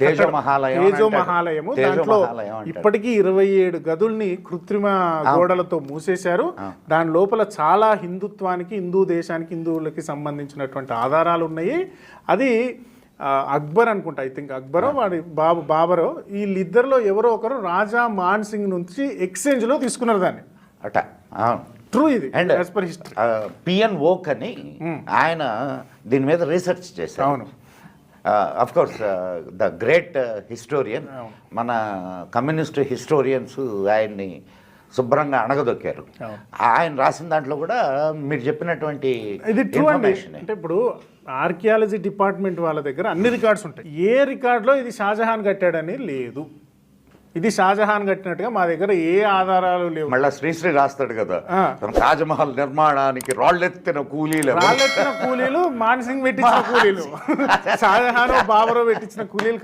తేజో. మహాలయం తేజో. మహాలయము. దాంట్లో. ఇప్పటికీ ఇరవై ఏడు గదుల్ని కృత్రిమ గోడలతో మూసేశారు. దాని లోపల చాలా హిందుత్వానికి హిందూ దేశానికి హిందువులకి సంబంధించినటువంటి ఆధారాలు ఉన్నాయి. అది అక్బర్ అనుకుంటా ఐ థింక్ అక్బరో వాడి బాబు బాబరో వీళ్ళిద్దరిలో ఎవరో ఒకరు రాజా మాన్ సింగ్ నుంచి ఎక్స్చేంజ్లో తీసుకున్నారు దాన్ని. అట ట్రూ ఇది యాజ్ పర్ హిస్టరీ పిఎన్ ఓక్ అని ఆయన దీని మీద రీసెర్చ్ చేశారు. అవును. Of course the great historian మన కమ్యూనిస్ట్ హిస్టోరియన్స్ ఆయన్ని శుభ్రంగా అణగదొక్కారు. ఆయన రాసిన దాంట్లో కూడా మీరు చెప్పినటువంటి ఇది ట్రూ. అంటే ఇప్పుడు ఆర్కియాలజీ డిపార్ట్మెంట్ వాళ్ళ దగ్గర అన్ని రికార్డ్స్ ఉంటాయి. ఏ రికార్డులో ఇది షాజహాన్ కట్టాడని లేదు. ఇది షాజహాన్ కట్టినట్టుగా మా దగ్గర ఏ ఆధారాలు లేవు మళ్ళా శ్రీశ్రీ రాస్తాడు కదా. తాజ్మహల్ నిర్మాణానికి రాళ్ళెత్తిన కూలీలు? రాళ్ళెత్తిన కూలీలు మాన్సింగ్ పెట్టించిన కూలీలు షాజహాన్ బాబరో పెట్టించిన కూలీలు